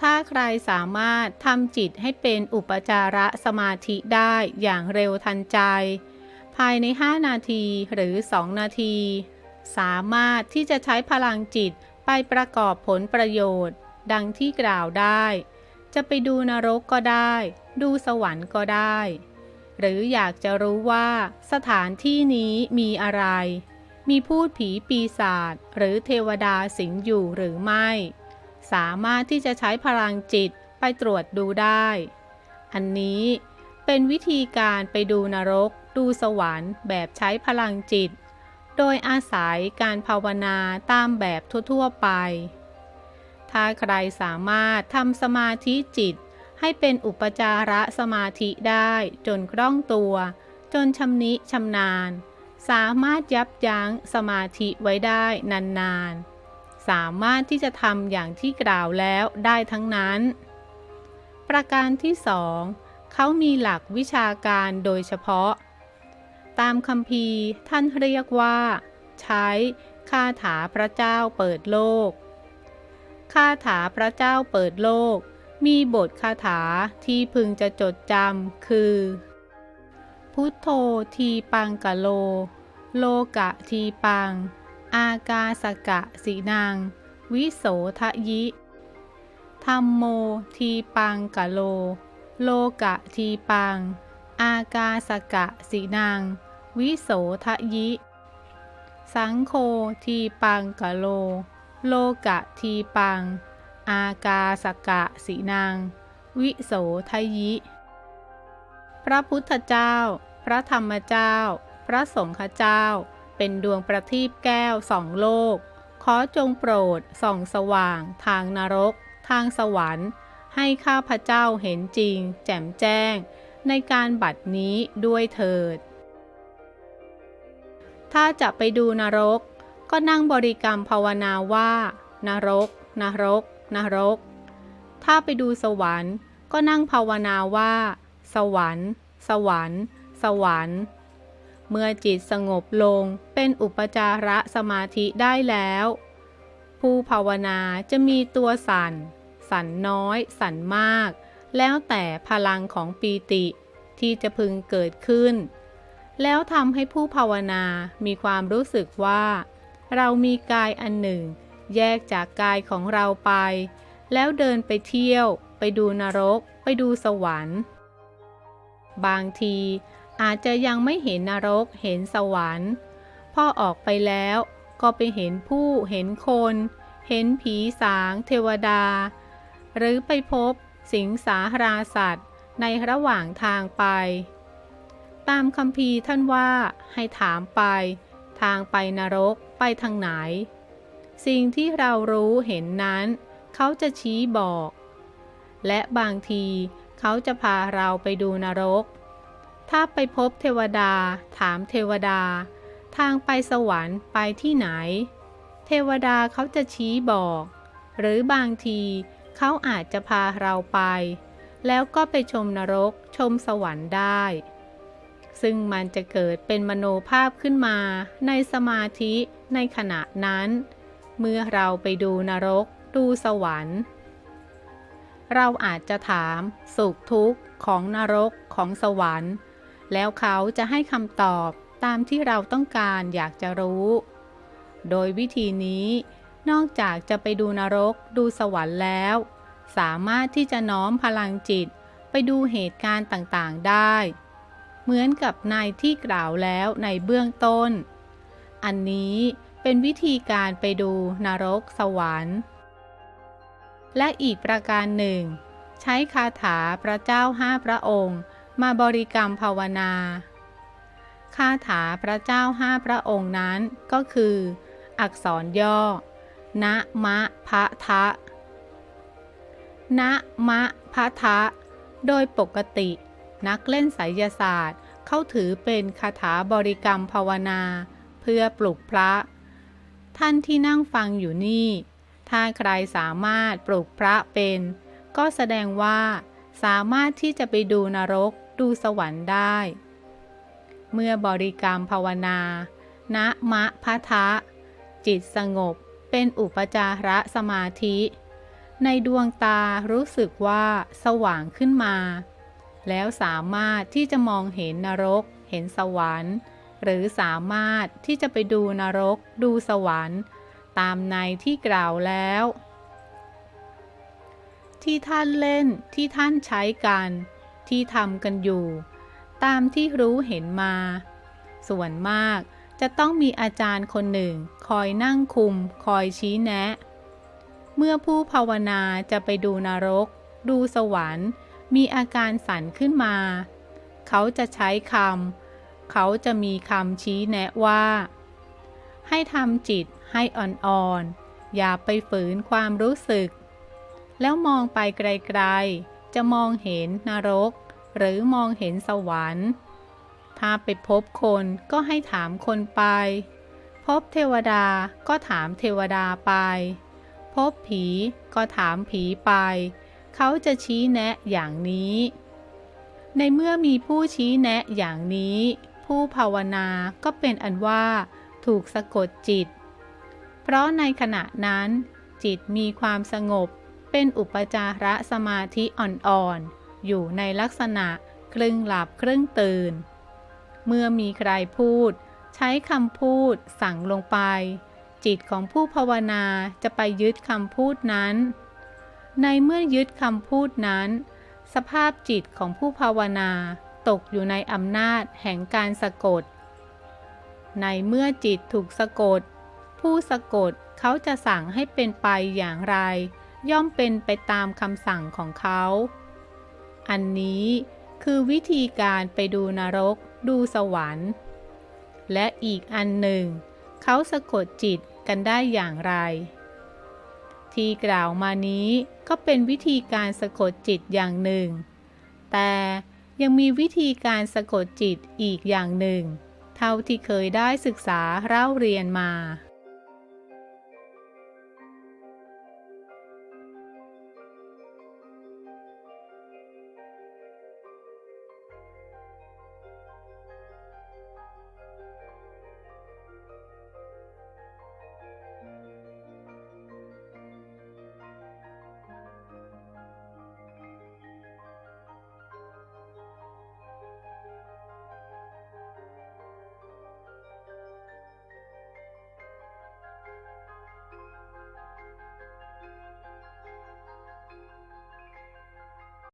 ถ้าใครสามารถทำจิตให้เป็นอุปจาระสมาธิได้อย่างเร็วทันใจ ภายใน 5 นาทีหรือ 2 นาที สามารถที่จะใช้พลังจิตไปประกอบผลประโยชน์ ดังที่กล่าวได้ จะไปดูนรกก็ได้ ดูสวรรค์ก็ได้ หรืออยากจะรู้ว่าสถานที่นี้มีอะไร มีพูดผีปีศาจหรือเทวดาสิงอยู่หรือไม่ สามารถที่จะใช้พลังจิตไปตรวจดูได้ อันนี้เป็นวิธีการไปดูนรก ดูสวรรค์ แบบใช้พลังจิต โดยอาศัยการภาวนาตามแบบทั่วๆไป ถ้าใครสามารถทำสมาธิจิตให้เป็นอุปจาระสมาธิได้จนคล่องตัว จนชำนิชำนาญ สามารถยับยั้งสมาธิไว้ได้นานๆ สามารถที่จะทำอย่างที่กล่าวแล้วได้ทั้งนั้น ประการที่สองเขามีหลักวิชาการโดยเฉพาะ ตามคำพีท่านเรียกว่า ใช้คาถาพระเจ้าเปิดโลก คาถาพระเจ้าเปิดโลก มีบทคาถาที่พึงจะจดจำคือ พุทโธทีปังกะโล โลกะทีปัง อากาสกะสีนาง วิโสทะยิ ธรรมโมทีปังกะโล โลกะทีปัง อากาสกะสีนาง วิโสทะยิ สังโฆทีปังกะโล โลกะทีปัง อากาสกะสีนาง วิโสทะยิ พระพุทธเจ้า พระธรรมเจ้า พระสงฆ์เจ้า เป็นดวงประทีปแก้วสองโลก ขอจงโปรดส่องสว่าง ทางนรก ทางสวรรค์ ให้ข้าพเจ้าเห็นจริง แจ่มแจ้ง ในการบัดนี้ด้วยเถิด ถ้าจะไปดูนรก ก็นั่งบริกรรมภาวนาว่า นรก นรก นรก ถ้าไปดูสวรรค์ ก็นั่งภาวนาว่า สวรรค์ สวรรค์ สวรรค์ เมื่อจิตสงบลงเป็นอุปจาระสมาธิได้แล้ว ผู้ภาวนาจะมีตัวสั่น สั่นน้อย สั่นมาก แล้วแต่พลังของปีติที่จะพึงเกิดขึ้น แล้วทำให้ผู้ภาวนามีความรู้สึกว่า เรามีกายอันหนึ่ง แยกจากกายของเราไป แล้วเดินไปเที่ยว ไปดูนรก ไปดูสวรรค์ บางที อาจจะยังไม่เห็นนรกเห็นสวรรค์ พ่อออกไปแล้วก็ไปเห็นผู้เห็นคน เห็นผีสางเทวดา หรือไปพบสิงสาราสัตว์ในระหว่างทางไป ตามคำพีท่านว่าให้ถามไป ทางไปนรกไปทางไหน สิ่งที่เรารู้เห็นนั้น เขาจะชี้บอก และบางทีเขาจะพาเราไปดูนรก ถ้าไปพบเทวดา ถามเทวดา ทางไปสวรรค์ไปที่ไหน เทวดาเขาจะชี้บอก หรือบางทีเขาอาจจะพาเราไป แล้วก็ไปชมนรกชมสวรรค์ได้ ซึ่งมันจะเกิดเป็นมโนภาพขึ้นมาในสมาธิในขณะนั้น เมื่อเราไปดูนรกดูสวรรค์เราอาจจะถามสุขทุกข์ของนรกของสวรรค์ แล้วเขาจะให้คำตอบตามที่เราต้องการอยากจะรู้ โดยวิธีนี้นอกจากจะไปดูนรกดูสวรรค์แล้ว สามารถที่จะน้อมพลังจิตไปดูเหตุการณ์ต่างๆได้ เหมือนกับในที่กล่าวแล้วในเบื้องต้น อันนี้เป็นวิธีการไปดูนรกสวรรค์ และอีกประการหนึ่ง ใช้คาถาพระเจ้าห้าพระองค์ มาบริกรรมภาวนา คาถาพระเจ้าห้าพระองค์นั้นก็คือ อักษรย่อ นะมะพะทะ นะมะพะทะ โดยปกติ นักเล่นไสยศาสตร์เขาถือเป็นคาถาบริกรรมภาวนา เพื่อปลุกพระ ท่านที่นั่งฟังอยู่นี่ ถ้าใครสามารถปลุกพระเป็น ก็แสดงว่าสามารถที่จะไปดูนรก ดูสวรรค์ได้ เมื่อบริกรรมภาวนานะมะพะทะ จิตสงบเป็นอุปจาระสมาธิ ในดวงตารู้สึกว่าสว่างขึ้นมา แล้วสามารถที่จะมองเห็นนรก เห็นสวรรค์ หรือสามารถที่จะไปดูนรก ดูสวรรค์ ตามในที่กล่าวแล้วที่ท่านเล่นที่ท่านใช้กัน ที่ทำกันอยู่ ตามที่รู้เห็นมา ส่วนมากจะต้องมีอาจารย์คนหนึ่ง คอยนั่งคุม คอยชี้แนะ เมื่อผู้ภาวนาจะไปดูนรก ดูสวรรค์ มีอาการสั่นขึ้นมา เขาจะใช้คำเขาจะมีคำชี้แนะว่า ให้ทำจิตให้อ่อนๆ อย่าไปฝืนความรู้สึก แล้วมองไปไกลๆ จะมองเห็นนรก หรือมองเห็นสวรรค์ ถ้าไปพบคนก็ให้ถามคนไป พบเทวดาก็ถามเทวดาไป พบผีก็ถามผีไป เขาจะชี้แนะอย่างนี้ ในเมื่อมีผู้ชี้แนะอย่างนี้ ผู้ภาวนาก็เป็นอันว่าถูกสะกดจิต เพราะในขณะนั้นจิตมีความสงบ เป็นอุปจาระสมาธิอ่อนๆ อยู่ในลักษณะครึ่งหลับครึ่งตื่น เมื่อมีใครพูด ใช้คำพูดสั่งลงไป จิตของผู้ภาวนาจะไปยึดคำพูดนั้น ในเมื่อยึดคำพูดนั้น สภาพจิตของผู้ภาวนาตกอยู่ในอำนาจแห่งการสะกด ในเมื่อจิตถูกสะกด ผู้สะกดเขาจะสั่งให้เป็นไปอย่างไร ย่อมเป็นไปตามคำสั่งของเขา อันนี้คือวิธีการไปดูนรกดูสวรรค์ และอีกอันหนึ่ง เขาสะกดจิตกันได้อย่างไร ที่กล่าวมานี้ก็เป็นวิธีการสะกดจิตอย่างหนึ่ง แต่ยังมีวิธีการสะกดจิตอีกอย่างหนึ่ง เท่าที่เคยได้ศึกษาเล่าเรียนมา